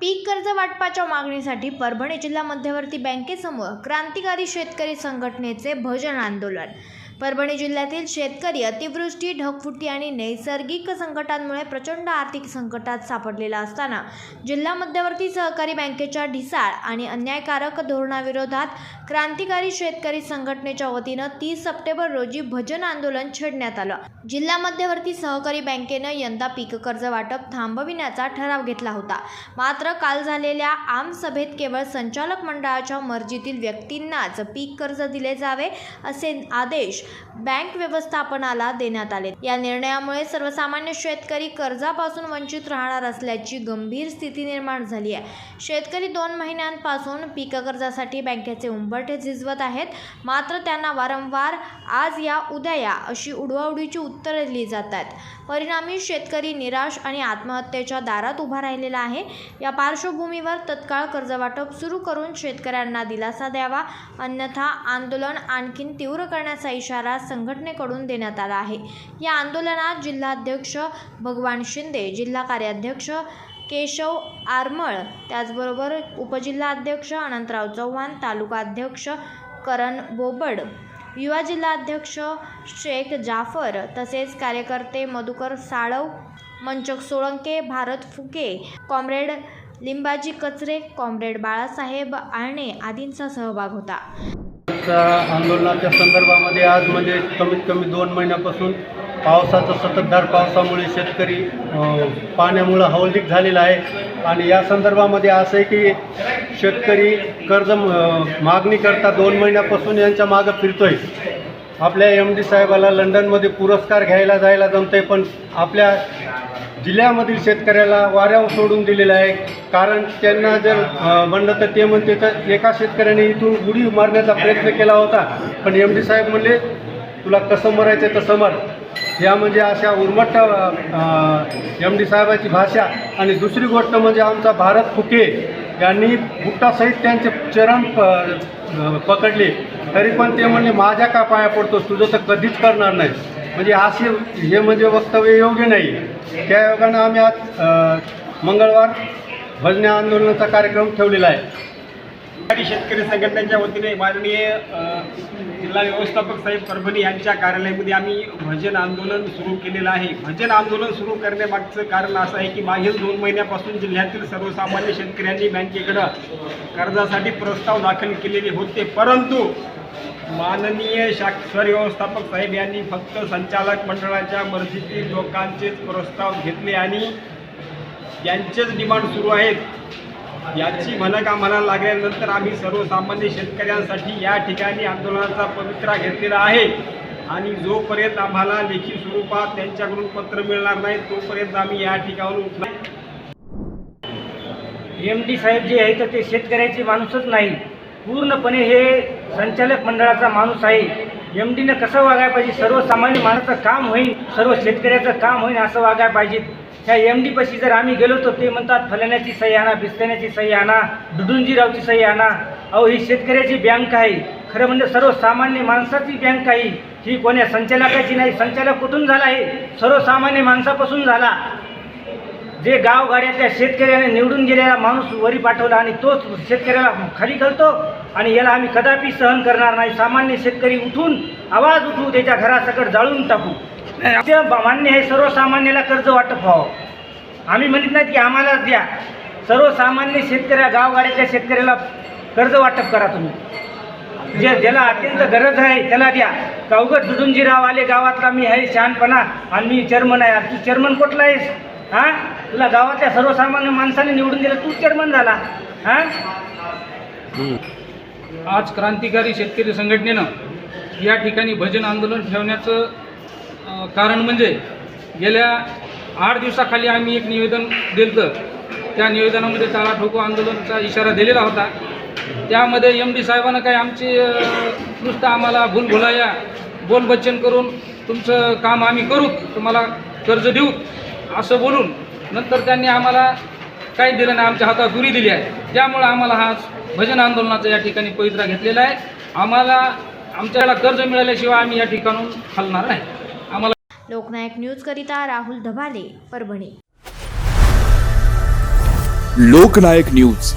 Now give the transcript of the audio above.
पीक कर्ज वाटपाच्या मागणीसाठी परभणी जिल्हा मध्यवर्ती बँकेसमोर क्रांतिकारी शेतकरी संघटनेचे भजन आंदोलन. परभणी जिल्ह्यातील शेतकरी अतिवृष्टी ढगफुटी आणि नैसर्गिक संकटांमुळे प्रचंड आर्थिक संकटात सापडलेला असताना जिल्हा मध्यवर्ती सहकारी बँकेच्या ढिसाळ आणि अन्यायकारक धोरणाविरोधात क्रांतिकारी शेतकरी संघटनेच्या वतीनं तीस सप्टेंबर रोजी भजन आंदोलन छेडण्यात आलं. जिल्हा मध्यवर्ती सहकारी बँकेनं यंदा पीक कर्ज वाटप थांबविण्याचा ठराव घेतला होता. मात्र काल झालेल्या आमसभेत केवळ संचालक मंडळाच्या मर्जीतील व्यक्तींनाच पीक कर्ज दिले जावे असे आदेश बँक व्यवस्थापनाला देण्यात आले. या निर्णयामुळे सर्वसामान्य शेतकरी कर्जापासून वंचित राहणार असल्याची गंभीर स्थिती निर्माण झाली आहे. शेतकरी दोन महिन्यांपासून पीक कर्जासाठी बँकेचे उंबरठे झिजवत आहेत. मात्र त्यांना वारंवार आज या उद्या या अशी उडवाउडीची उत्तरं दिली जात आहेत. परिणामी शेतकरी निराश आणि आत्महत्येच्या दारात उभा राहिलेला आहे. या पार्श्वभूमीवर तत्काळ कर्जवाटप सुरू करून शेतकऱ्यांना दिलासा द्यावा अन्यथा आंदोलन आणखीन तीव्र करण्याचा इशारा संघटनेकडून देण्यात आला आहे. या आंदोलनात जिल्हाध्यक्ष भगवान शिंदे जिल्हा कार्याध्यक्ष केशव आरमळ त्याचबरोबर उपजिल्हाध्यक्ष अनंतराव चव्हाण तालुका अध्यक्ष करण बोबड युवा जिल्हाध्यक्ष शेख जाफर तसेच कार्यकर्ते मधुकर साळव मंचक सोळंके भारत फुके कॉम्रेड लिंबाजी कचरे कॉम्रेड बाळासाहेब आळणे आदींचा सहभाग होता. च्या आंदोलनाच्या संदर्भामध्ये आज म्हणजे कमीत कमी दोन महिन्यापासून पावसाचा सततधार पावसामुळे शेतकरी पाण्यामुळं हवलदिक झालेला आहे. आणि या संदर्भामध्ये असं आहे की शेतकरी कर्ज मागणी करता दोन महिन्यापासून यांच्या मागं फिरतोय. आपल्या एम डी साहेबाला लंडनमध्ये पुरस्कार घ्यायला जायला जमतंय पण आपल्या जिल्ह्यामधील शेतकऱ्याला वाऱ्यावर सोडून दिलेलं आहे. कारण त्यांना जर म्हणलं तर ते म्हणते तर एका शेतकऱ्याने इथून उडी मारण्याचा प्रयत्न केला होता. पण एम डी साहेब म्हणले तुला कसं मरायचं तसं मर. या म्हणजे अशा उर्मट एम डी साहेबाची भाषा. आणि दुसरी गोष्ट म्हणजे आमचा भारत फुके यांनी बुट्टासहित त्यांचे चरण प पकडले. तरी पण ते म्हणले माझ्या का पाया पडतो तुझं तर कधीच करणार नाही. म्हणजे असे हे म्हणजे वक्तव्य योग्य नाही. त्या योगानं आम्ही आज मंगळवार भजने आंदोलनाचा कार्यक्रम ठेवलेला आहे. शेतकरी शेतकरी संघटनेच्या वतीने माननीय जिल्हा व्यवस्थापक साहेब परभणी यांच्या कार्यालयामध्ये आम्ही भजन आंदोलन सुरू केलेलं आहे. भजन आंदोलन सुरू करण्यामागचं कारण असं आहे की मागील दोन महिन्यापासून जिल्ह्यातील सर्वसामान्य शेतकऱ्यांनी बँकेकडं कर्जासाठी प्रस्ताव दाखल केलेले होते. परंतु माननीय शास्त्र व्यवस्थापक साहेब यांनी फक्त संचालक मंडळाच्या मर्जीतील लोकांचेच प्रस्ताव घेतले आणि यांचेच डिमांड सुरू आहेत. याची भनक आम्हाला लागल्यानंतर आम्ही सर्वसामान्य शेतकऱ्यांसाठी या ठिकाणी आंदोलनाचा पवित्रा घेतलेला आहे. आणि जोपर्यंत आम्हाला लेखी स्वरूपात त्यांच्याकडून पत्र मिळणार नाही तोपर्यंत आम्ही या ठिकाणून उठणार एम डी साहेब जे आहे तर ते शेतकऱ्याचे माणूसच नाही. पूर्णपणे हे संचालक मंडळाचा माणूस आहे. एम डीनं कसं वागायला पाहिजे? सर्वसामान्य माणसाचं काम होईल सर्व शेतकऱ्याचं काम होईल असं वागायला पाहिजे. ह्या एम डीपाशी जर आम्ही गेलो तर ते म्हणतात फलाण्याची सही आणा बिस्त्याण्याची सही आणा दुडुंजीरावची सही आणा. अहो ही शेतकऱ्याची बँक आहे. खरं म्हणजे सर्वसामान्य माणसाची बँक आहे. ही कोण्या संचालकाची नाही. संचालक कुठून झाला आहे सर्वसामान्य माणसापासून झाला. जे गावगाड्यातल्या शेतकऱ्याने निवडून गेलेला माणूस वरी पाठवला आणि तोच शेतकऱ्याला खाली घालतो आणि याला आम्ही कदापि सहन करणार नाही. सामान्य शेतकरी उठून आवाज उठवू त्याच्या घरासकट जाळून टाकू. मान्य हे सर्वसामान्याला कर्ज वाटप व्हावं. आम्ही म्हणत नाहीत की आम्हालाच द्या. सर्वसामान्य शेतकऱ्या गावगाड्याच्या शेतकऱ्याला कर्ज वाटप करा तुम्ही. जे ज्याला अत्यंत गरज आहे त्याला द्या. का उगत दुडुंजीराव आले गावातला मी आहे शहाणपणा. आणि मी चेअरमन आहे. तू चेअरमन कुठला आहेस हां? तुला गावातल्या सर्वसामान्य माणसाने निवडून दिलं तू चेअरमन झाला. हां? आज क्रांतिकारी शेतकरी संघटनेनं या ठिकाणी भजन आंदोलन ठेवण्याचं अ, कारण म्हणजे गेल्या आठ दिवसाखाली आम्ही एक निवेदन दिलं त्या निवेदनामध्ये टाळा ठोको आंदोलनचा इशारा दिलेला होता. त्यामध्ये एम डी साहेबांना काही आमची अ, नुसतं आम्हाला भूलभुलाया बोलबच्चन करून तुमचं काम आम्ही करू तुम्हाला कर्ज देऊ. असं बोलून नंतर त्यांनी आम्हाला काही दिलं नाही आमच्या हातात दुरी दिली आहे. त्यामुळं आम्हाला हा भजन आंदोलनाचा या ठिकाणी पवित्रा घेतलेला आहे. आम्हाला आमच्याला कर्ज मिळाल्याशिवाय आम्ही या ठिकाणून हलणार नाही. आम्हाला लोकनायक न्यूजकरिता राहुल धबाले परभणी. लोकनायक न्यूज.